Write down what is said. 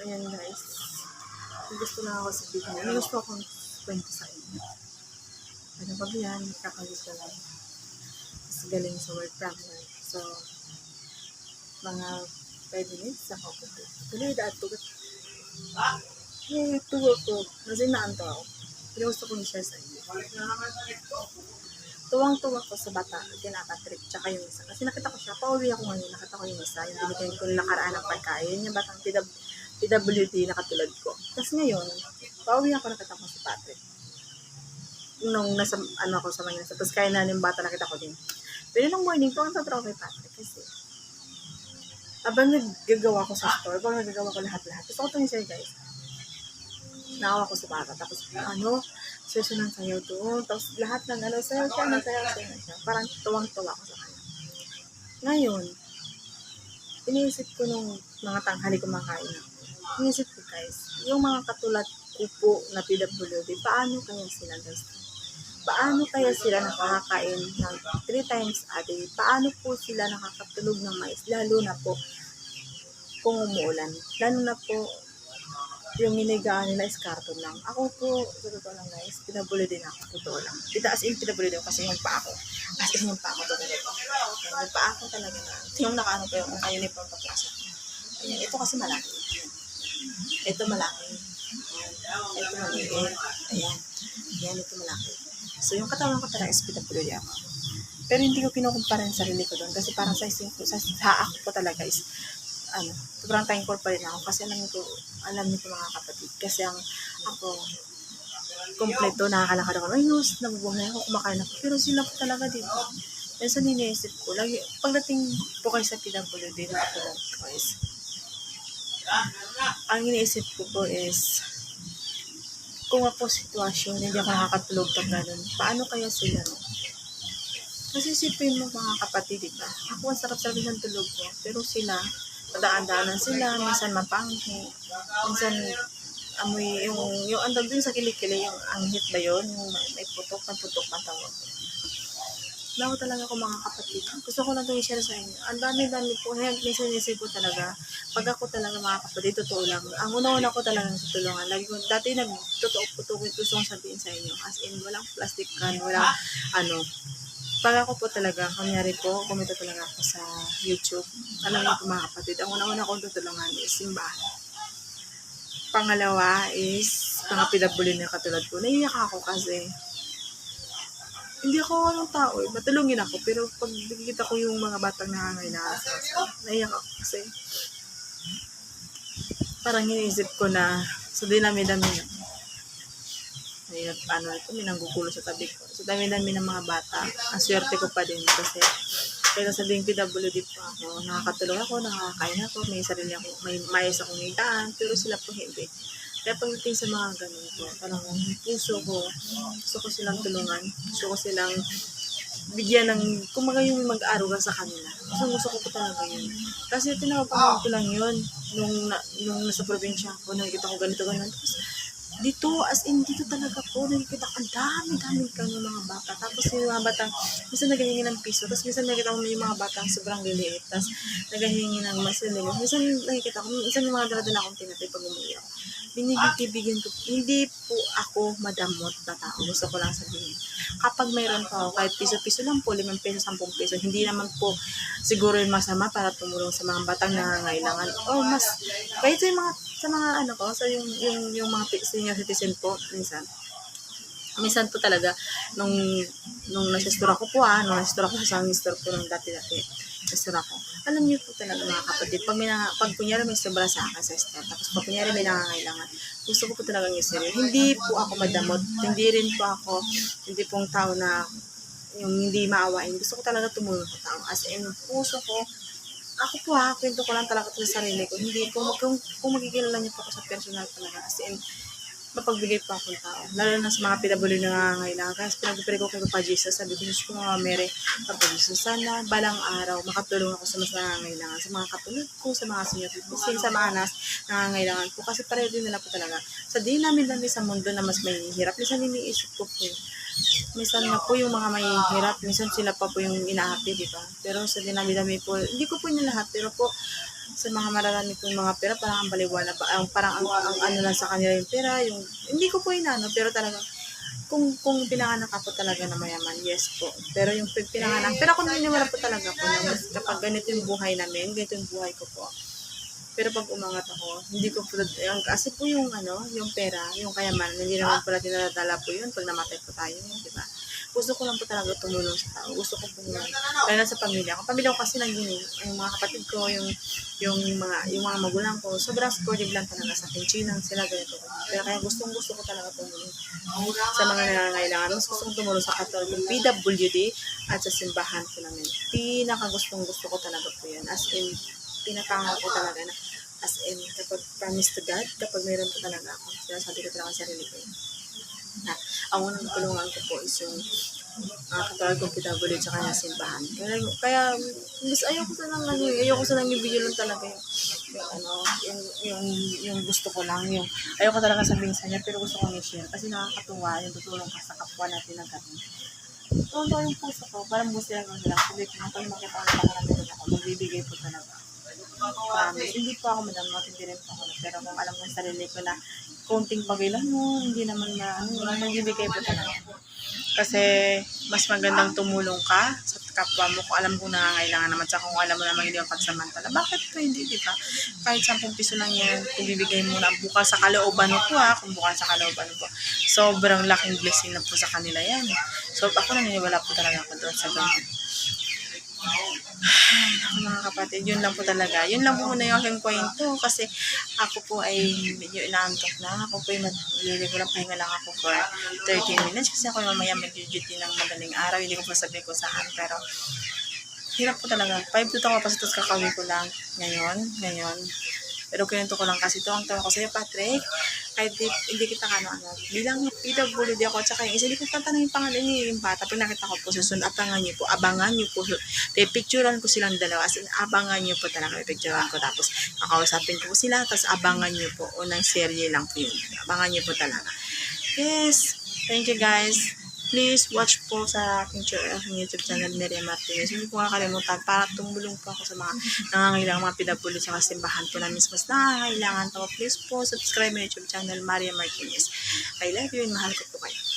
ayan guys. Gusto na ako sabihin. May gusto akong kwento sa inyo. Ano ba yan? Kakalit ko lang. Mas galing sa word from. So, mga 5 minutes ako po. Tuloy na ito. Eh, tuwa ko. Kasi naanto ako. Pero gusto ko i-share sa inyo. Tuwang-tuwa ko sa bata, kinakatrip, tsaka yung isa. Kasi nakita ko siya, pauwi ako ngayon, nakita ko yung isa, yung binigyan ko nakaraan ng pagkain, yung batang PW, PWD na katulad ko. Tapos ngayon, pauwi ako, nakita ko si Patrick. Nung nasa, ano ako sa Manila, tapos kaya na yung bata, nakita ko din. Pero nung morning, tuwang sa kay Patrick kasi habang naggagawa ko sa store, habang naggagawa ko lahat-lahat, gusto ko ito yung guys. Naawa ko sa bata. Tapos, ano, session ng sayaw doon. Tapos, lahat ng ano, sayaw siya, ng sayaw siya, sayaw. Parang tuwang-tuwa ko sa kanya. Ngayon, iniisip ko nung mga tanghali kumakain ako. Iniisip ko, guys, yung mga katulad ko po na PWD, paano kaya sila, guys? Paano kaya sila nakakakain ng three times a day? Paano po sila nakakatulog ng mais? Lalo na po kung umuulan. Lalo na po yung hinigaan nila is carton lang. Ako po, sa totoo lang guys, pinabuli din ako. Totoo lang. Kita as in pinabuli din kasi yung pa ako. As in yung pa ako talaga. Yung pa ako talaga na. Yung nakaano pa yung uniform pa klasa. Ayan, ito kasi malaki. Ito malaki. Ayan. Ito maliit. Ayan. Ayan, ito malaki. So, yung katawan ko talaga is pinabuli ako. Pero hindi ko kinukumpara yung sarili ko doon kasi parang sa ising ko, sa, sa ako po talaga is ano, sobrang thankful pa rin ako kasi alam ko, alam niyo po mga kapatid, kasi ang ako, kompleto, nakakalakad ako, ayos, nabubuhay ako, kumakain ako, pero sila po talaga dito. Yan sa niniisip ko, lagi, pagdating po kayo sa PWD na ako lang, guys, ang iniisip ko po is, kung ako sitwasyon, hindi ako nakakatulog pag ganun, paano kaya sila, no? Mo mga kapatid, di ba? Ako ang sarap-sarap ng tulog ko, pero sila, daan-daanan sila, minsan mapanghi, minsan amoy yung, yung andag dun sa kilikili, yung anghit ba yun, yung may, putok, may putok na. Bago talaga ako mga kapatid. Gusto ko lang itong i-share sa inyo. Ang dami-dami po. Kaya minsan isip ko talaga, pag ako talaga mga kapatid, totoo lang. Ang una-una ko talaga sa tulungan. Lagi ko, dati nag-totoo po ito, gusto kong sabihin sa inyo. As in, walang plastic can, walang ano, pag ako po talaga, kunyari po, kumita talaga ako sa YouTube. Alam niyo po mga kapatid, ang una-una kong tutulungan is simbahan. Pangalawa is, mga pinabuli na katulad ko. Naiyak ako kasi, hindi ako anong tao eh. Matulungin ako. Pero pag nakikita ko yung mga batang nangangailangan sa naiyak ako kasi parang iniisip ko na sa dinami-dami na Ayun, paano ito, may nanggugulo sa tabi ko. So, dami-dami ng mga bata. Ang swerte ko pa din kasi kaya sabing PWD pa ako, nakakatulong ako, nakakain ako, may sarili ako, may mayos akong higaan, pero sila po hindi. Kaya pagdating sa mga ganun ko, parang ang puso ko, gusto ko silang tulungan, gusto ko silang bigyan ng, kumaga yung mag-aruga sa kanila. Gusto, gusto ko po talaga yun. Kasi tinapapanood ko lang yun nung, na- nung nasa probinsya ako, nakikita ko ganito, ganun. Tapos, dito, as in, dito talaga po, nakikita ko, ang dami-dami kang mga bata. Tapos yung mga bata, minsan naghihingi ng piso, tapos minsan nakikita ko yung mga bata sobrang liliit, tapos naghihingi ng mas. Minsan nakikita ko, minsan yung mga daladala akong tinatay pag umuwi. Binibigyan ko, hindi po ako madamot na tao, gusto ko lang sabihin. Kapag mayroon pa ako, kahit piso-piso lang po, 5 peso, 10 peso, hindi naman po siguro yung masama para tumulong sa mga batang nangangailangan. O mas, kahit sa mga, sa mga ano ko, sa yung, yung, yung mga senior citizen po, minsan, minsan po talaga, nung, nung nasa-store ako po ah, nung nasa-store ako sa isang store ko nung dati-dati, nasa-store ako, alam niyo po talaga mga kapatid, pag, may na, pag kunyari may sobra sa akin sa store, tapos pag kunyari may nangangailangan, gusto ko po talaga yung seryo. Hindi po ako madamot, hindi rin po ako, hindi pong tao na yung hindi maawain. Gusto ko talaga tumulong sa tao. As in, puso ko, ako po ha, kwento ko lang talaga sa sarili ko. Hindi, kung, kung, kung magkikilala niyo po ako sa personal talaga, as in, mapagbigay pa akong tao. Lalo na sa mga PW na nangangailangan. Kaya pinagpipili ko kay Papa Jesus, sabi ko, Jesus ko mga mere, Papa Jesus, sana balang araw makatulong ako sa mas nangangailangan, sa mga katulad ko, sa mga senior citizen, sa mga nas nangangailangan po. Kasi pareho din nila po talaga. Sa di namin dami sa mundo na mas may hirap, minsan iniisip ko po, minsan na po yung mga may hirap, minsan sila pa po yung inaapi, di ba? Pero sa dinami-dami po, hindi ko po yun lahat, pero po, sa mga mararami kong mga pera, parang ang baliwala pa, ang, parang ang, ang ano lang sa kanila yung pera, yung, hindi ko po inano, pero talaga, kung kung pinanganak ako talaga na mayaman, yes po. Pero yung pin- pinanganak, pero kung naniniwala po talaga po na kapag ganito yung buhay namin, ganito yung buhay ko po. Pero pag umangat ako, hindi ko po, yung, kasi po yung ano, yung pera, yung kayamanan, hindi naman po natin nadadala po yun pag namatay po tayo, di ba? Gusto ko lang po talaga tumulong sa tao. Gusto ko po yung, lalo na sa pamilya ko. Pamilya ko kasi naging, yung mga kapatid ko, yung, yung mga, yung mga magulang ko, sobrang supportive lang talaga sa akin. Chinang sila, ganito. Kaya kaya gustong gusto ko talaga tumulong sa mga nangangailangan. Mas gusto kong tumulong sa Catholic PWD at sa simbahan ko namin. Pinaka gustong gusto ko talaga po yan. As in, pinapangaw ko talaga na as in, kapag promise to God, kapag mayroon po talaga ako, sinasabi ko talaga sa sarili ko yun. Na, ang unang tulungan ko po is yung uh, katawag kong PWD sa kanya simbahan. Kaya, kaya mas ayoko sa nang ano, eh, ayoko sa nang i-video lang talaga yung, yung ano, yung, yung, yung gusto ko lang, yung, ayoko talaga sabihin sa niya, pero gusto ko i-share kasi nakakatuwa yung tutulong ka sa kapwa natin na ganun. Tuwa yung puso ko, parang gusto lang nila. Sabi ko, pag makita ko na parang meron ako, magbibigay po talaga. Promise. Hindi po ako madam, matindi rin po ako. Pero kung alam ko sa sarili ko na konting bagay lang mo, hindi naman na, ano, magbibigay po talaga. Kasi mas magandang tumulong ka sa kapwa mo kung alam mo nangangailangan naman sa kung alam mo naman hindi mo pagsamantala. Bakit po hindi, di ba? Kahit 10 piso lang yan, kung bibigay mo na bukas sa kalooban mo po ha, kung bukas sa kalooban mo po. Sobrang laking blessing na po sa kanila yan. So ako naniniwala po talaga ako doon sa ganun. Mga kapatid, yun lang po talaga. Yun lang po muna yung aking kwento kasi ako po ay medyo inaantok na. Ako po ay magliligo lang, pahinga lang ako for 30 minutes kasi ako mamaya mag-duty ng madaling araw. Hindi ko po sabihin ko saan pero hirap po talaga. 5 to 2 pa tapos kakawi ko lang ngayon, ngayon. Pero kinento ko lang kasi ito ang tawa ko sa'yo, Patrick. Kahit di, hindi kita ano, ano, bilang PWD ako, at saka yung isa, hindi ko tatanong yung pangalan niyo yung bata. Pag nakita ko po susun, abangan niyo po, abangan niyo po. Pipicturean ko silang dalawa, as in, abangan niyo po talaga, pipicturean ko. Tapos, kakausapin ko sila, tapos abangan niyo po. Unang serye lang po yun. Abangan niyo po talaga. Yes, thank you guys. Please watch po sa aking, YouTube channel, Miriam Martinez. Hindi po kakalimutan para tumulong po ako sa mga nangangailangan mga pinabuli sa mga simbahan po namin. Mas nangangailangan po. Please po subscribe my YouTube channel, Maria Martinez. I love you and mahal ko po kayo.